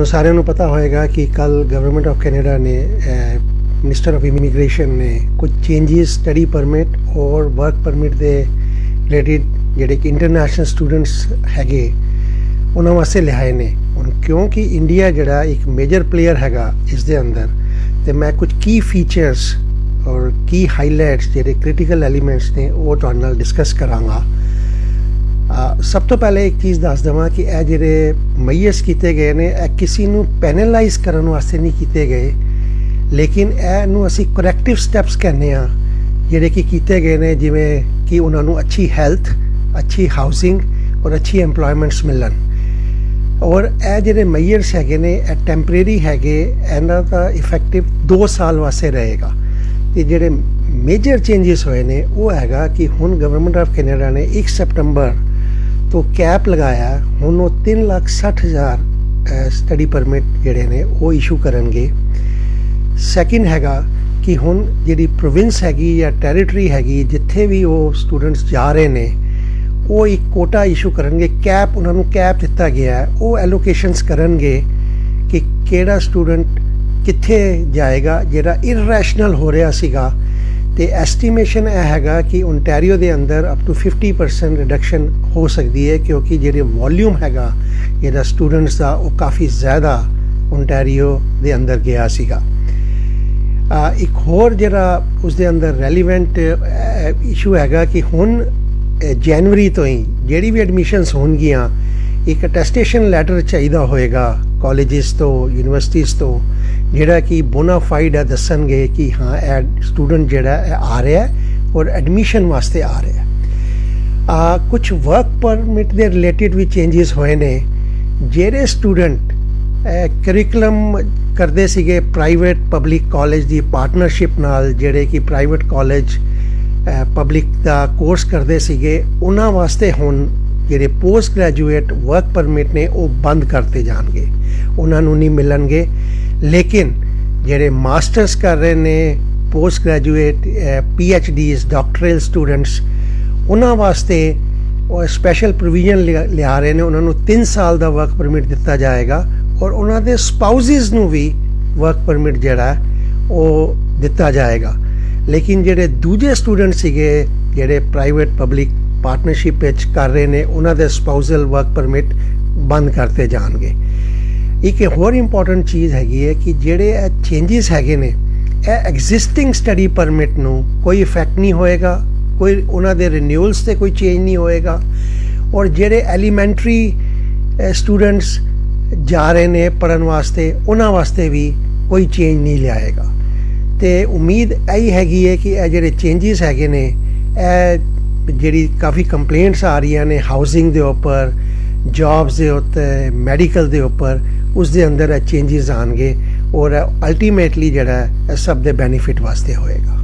ਤੁਹਾਨੂੰ ਸਾਰਿਆਂ ਨੂੰ ਪਤਾ ਹੋਏਗਾ ਕਿ ਕੱਲ ਗਵਰਨਮੈਂਟ ਆਫ ਕੈਨੇਡਾ ਨੇ ਮਿਨਿਸਟਰ ਆਫ ਇਮੀਗ੍ਰੇਸ਼ਨ ਨੇ ਕੁਝ ਚੇਂਜਸ ਸਟੱਡੀ ਪਰਮਿਟ ਔਰ ਵਰਕ ਪਰਮਿਟ ਦੇ ਰਿਲੇਟਡ ਜਿਹੜੇ ਕਿ ਇੰਟਰਨੈਸ਼ਨਲ ਸਟੂਡੈਂਟਸ ਹੈਗੇ, ਉਹਨਾਂ ਵਾਸਤੇ ਲਿਆਏ ਨੇ। ਹੁਣ ਕਿਉਂਕਿ ਇੰਡੀਆ ਜਿਹੜਾ ਇੱਕ ਮੇਜਰ ਪਲੇਅਰ ਹੈਗਾ ਇਸ ਦੇ ਅੰਦਰ, ਤੇ ਮੈਂ ਕੁਝ ਕੀ ਫੀਚਰਸ ਔਰ ਕੀ ਹਾਈਲਾਈਟਸ ਜਿਹੜੇ ਕ੍ਰਿਟੀਕਲ ਐਲੀਮੈਂਟਸ ਨੇ ਉਹ ਤੁਹਾਡੇ ਨਾਲ ਡਿਸਕਸ ਕਰਾਂਗਾ। ਸਭ ਤੋਂ ਪਹਿਲੇ ਇੱਕ ਚੀਜ਼ ਦੱਸ ਦਵਾਂ ਕਿ ਇਹ ਜਿਹੜੇ ਮਈਸ ਕੀਤੇ ਗਏ ਨੇ, ਇਹ ਕਿਸੇ ਨੂੰ ਪੈਨਲਾਈਜ਼ ਕਰਨ ਵਾਸਤੇ ਨਹੀਂ ਕੀਤੇ ਗਏ। ਲੇਕਿਨ ਇਹ ਨੂੰ ਅਸੀਂ ਕਰੈਕਟਿਵ ਸਟੈਪਸ ਕਹਿੰਦੇ ਆ ਜਿਹੜੇ ਕਿ ਕੀਤੇ ਗਏ ਨੇ, ਜਿਵੇਂ ਕਿ ਉਹਨਾਂ ਨੂੰ ਅੱਛੀ ਹੈਲਥ ਅੱਛੀ ਹਾਊਸਿੰਗ ਔਰ ਅੱਛੀ ਏਮਪਲੋਇਮੈਂਟਸ ਮਿਲਣ। ਔਰ ਇਹ ਜਿਹੜੇ ਮਈਅਰਸ ਹੈਗੇ ਨੇ, ਇਹ ਟੈਂਪਰੇਰੀ ਹੈਗੇ, ਇਹਨਾਂ ਦਾ ਇਫੈਕਟਿਵ 2 ਸਾਲ ਵਾਸਤੇ ਰਹੇਗਾ। ਤੇ ਜਿਹੜੇ ਮੇਜਰ ਚੇਂਜਸ ਹੋਏ ਨੇ, ਉਹ ਹੈਗਾ ਕਿ ਹੁਣ ਗਵਰਨਮੈਂਟ ਆਫ ਕੈਨੇਡਾ ਨੇ 1 ਸਤੰਬਰ ਤੋਂ ਕੈਪ ਲਗਾਇਆ, ਹੁਣ ਉਹ 3 ਲੱਖ 60 ਹਜ਼ਾਰ ਸਟੱਡੀ ਪਰਮਿਟ ਜਿਹੜੇ ਨੇ, ਉਹ ਇਸ਼ੂ ਕਰਨਗੇ। ਸੈਕਿੰਡ ਹੈਗਾ ਕਿ ਹੁਣ ਜਿਹੜੀ ਪ੍ਰੋਵਿੰਸ ਹੈਗੀ ਜਾਂ ਟੈਰੀਟਰੀ ਹੈਗੀ, ਜਿੱਥੇ ਵੀ ਉਹ ਸਟੂਡੈਂਟਸ ਜਾ ਰਹੇ ਨੇ, ਉਹ ਇੱਕ ਕੋਟਾ ਇਸ਼ੂ ਕਰਨਗੇ। ਕੈਪ ਉਹਨਾਂ ਨੂੰ ਕੈਪ ਦਿੱਤਾ ਗਿਆ ਹੈ। ਉਹ ਐਲੋਕੇਸ਼ਨਸ ਕਰਨਗੇ ਕਿ ਕਿਹੜਾ ਸਟੂਡੈਂਟ ਕਿੱਥੇ ਜਾਏਗਾ, ਜਿਹੜਾ ਇਰਰੈਸ਼ਨਲ ਹੋ ਰਿਹਾ ਸੀਗਾ। ਤੇ ਐਸਟੀਮੇਸ਼ਨ ਇਹ ਹੈਗਾ ਕਿ ਓਨਟਾਰੀਓ ਦੇ ਅੰਦਰ ਅਪ ਟੂ 50% ਰਿਡਕਸ਼ਨ ਹੋ ਸਕਦੀ ਹੈ ਕਿਉਂਕਿ ਜਿਹੜੇ ਵੋਲਿਊਮ ਹੈਗਾ ਇਹਦਾ ਸਟੂਡੈਂਟਸ ਦਾ ਉਹ ਕਾਫੀ ਜ਼ਿਆਦਾ ਓਨਟਾਰੀਓ ਦੇ ਅੰਦਰ ਗਿਆ ਸੀਗਾ। ਇੱਕ ਹੋਰ ਜਿਹੜਾ ਉਸ ਦੇ ਅੰਦਰ ਰੈਲੀਵੈਂਟ ਇਸ਼ੂ ਹੈਗਾ ਕਿ ਹੁਣ ਅ, ਜਨਵਰੀ ਤੋਂ ਹੀ ਜਿਹੜੀ ਵੀ ਐਡਮਿਸ਼ਨਸ ਹੋਣਗੀਆਂ ਇੱਕ ਅਟੈਸਟੇਸ਼ਨ ਲੈਟਰ ਚਾਹੀਦਾ ਹੋਏਗਾ ਕਾਲਜਿਸ ਤੋਂ ਯੂਨੀਵਰਸਿਟੀਜ਼ ਤੋਂ ਜਿਹੜਾ ਕਿ ਬੋਨਾਫਾਈਡ ਹੈ, ਦੱਸਣਗੇ ਕਿ ਹਾਂ, ਇਹ ਸਟੂਡੈਂਟ ਜਿਹੜਾ ਹੈ ਆ ਰਿਹਾ ਔਰ ਐਡਮਿਸ਼ਨ ਵਾਸਤੇ ਆ ਰਿਹਾ ਹੈ। ਆ ਕੁਝ ਵਰਕ ਪਰਮਿਟ ਦੇ ਰਿਲੇਟਡ ਵੀ ਚੇਂਜਸ ਹੋਏ ਨੇ। ਜਿਹੜੇ ਸਟੂਡੈਂਟ ਕਰਿਕੂਲਮ ਕਰਦੇ ਸੀਗੇ ਪ੍ਰਾਈਵੇਟ ਪਬਲਿਕ ਕਾਲਜ ਦੀ ਪਾਰਟਨਰਸ਼ਿਪ ਨਾਲ, ਜਿਹੜੇ ਕਿ ਪ੍ਰਾਈਵੇਟ ਕਾਲਜ ਪਬਲਿਕ ਦਾ ਕੋਰਸ ਕਰਦੇ ਸੀਗੇ, ਉਹਨਾਂ ਵਾਸਤੇ ਹੁਣ ਜਿਹੜੇ ਪੋਸਟ ਗ੍ਰੈਜੂਏਟ ਵਰਕ ਪਰਮਿਟ ਨੇ, ਉਹ ਬੰਦ ਕਰਤੇ ਜਾਣਗੇ। ਉਹਨਾਂ ਨੂੰ ਨਹੀਂ ਮਿਲਣਗੇ। ਲੇਕਿਨ ਜਿਹੜੇ ਮਾਸਟਰਸ ਕਰ ਰਹੇ ਨੇ post graduate P H Ds doctoral students ਉਹਨਾਂ ਵਾਸਤੇ ਉਹ ਸਪੈਸ਼ਲ ਪ੍ਰੋਵੀਜ਼ਨ ਲਿਆ ਰਹੇ ਨੇ, ਉਹਨਾਂ ਨੂੰ 3 ਸਾਲ ਦਾ ਵਰਕ ਪਰਮਿਟ ਦਿੱਤਾ ਜਾਏਗਾ ਔਰ ਉਹਨਾਂ ਦੇ ਸਪਾਊਸਿਸ ਨੂੰ ਵੀ ਵਰਕ ਪਰਮਿਟ ਜਿਹੜਾ ਉਹ ਦਿੱਤਾ ਜਾਏਗਾ। ਲੇਕਿਨ ਜਿਹੜੇ ਦੂਜੇ ਸਟੂਡੈਂਟ ਸੀਗੇ, ਜਿਹੜੇ ਪ੍ਰਾਈਵੇਟ ਪਬਲਿਕ ਪਾਰਟਨਰਸ਼ਿਪ ਵਿੱਚ ਕਰ ਰਹੇ ਨੇ, ਉਹਨਾਂ ਦੇ ਸਪਾਊਸਲ ਵਰਕ ਪਰਮਿਟ ਬੰਦ ਕਰਤੇ ਜਾਣਗੇ। ਇੱਕ ਹੋਰ ਇੰਪੋਰਟੈਂਟ ਚੀਜ਼ ਹੈਗੀ ਹੈ ਕਿ ਜਿਹੜੇ ਇਹ ਚੇਂਜਸ ਹੈਗੇ ਨੇ, ਇਹ ਐਗਜ਼ਿਸਟਿੰਗ ਸਟੱਡੀ ਪਰਮਿਟ ਨੂੰ ਕੋਈ ਇਫੈਕਟ ਨਹੀਂ ਹੋਏਗਾ, ਕੋਈ ਉਹਨਾਂ ਦੇ ਰਿਨਿਊਅਲਸ ਤੇ ਕੋਈ ਚੇਂਜ ਨਹੀਂ ਹੋਏਗਾ ਔਰ ਜਿਹੜੇ ਐਲੀਮੈਂਟਰੀ ਸਟੂਡੈਂਟਸ ਜਾ ਰਹੇ ਨੇ ਪੜਨ ਵਾਸਤੇ, ਉਹਨਾਂ ਵਾਸਤੇ ਵੀ ਕੋਈ ਚੇਂਜ ਨਹੀਂ ਲਿਆਏਗਾ। ਤੇ ਉਮੀਦ ਇਹੀ ਹੈਗੀ ਹੈ ਕਿ ਇਹ ਜਿਹੜੇ ਚੇਂਜਸ ਹੈਗੇ ਨੇ, ਇਹ ਜਿਹੜੀ ਕਾਫੀ ਕੰਪਲੇਂਟਸ ਆ ਰਹੀਆਂ ਨੇ ਹਾਊਸਿੰਗ ਦੇ ਉੱਪਰ ਜੌਬਸ ਦੇ ਉੱਤੇ ਮੈਡੀਕਲ ਦੇ ਉੱਪਰ ਉਸ ਦੇ ਅੰਦਰ ਇਹ ਚੇਂਜਸ ਆਣਗੇ ਔਰ ਅਲਟੀਮੇਟਲੀ ਜਿਹੜਾ ਇਹ ਸਭ ਦੇ ਬੈਨੀਫਿਟ ਵਾਸਤੇ ਹੋਏਗਾ।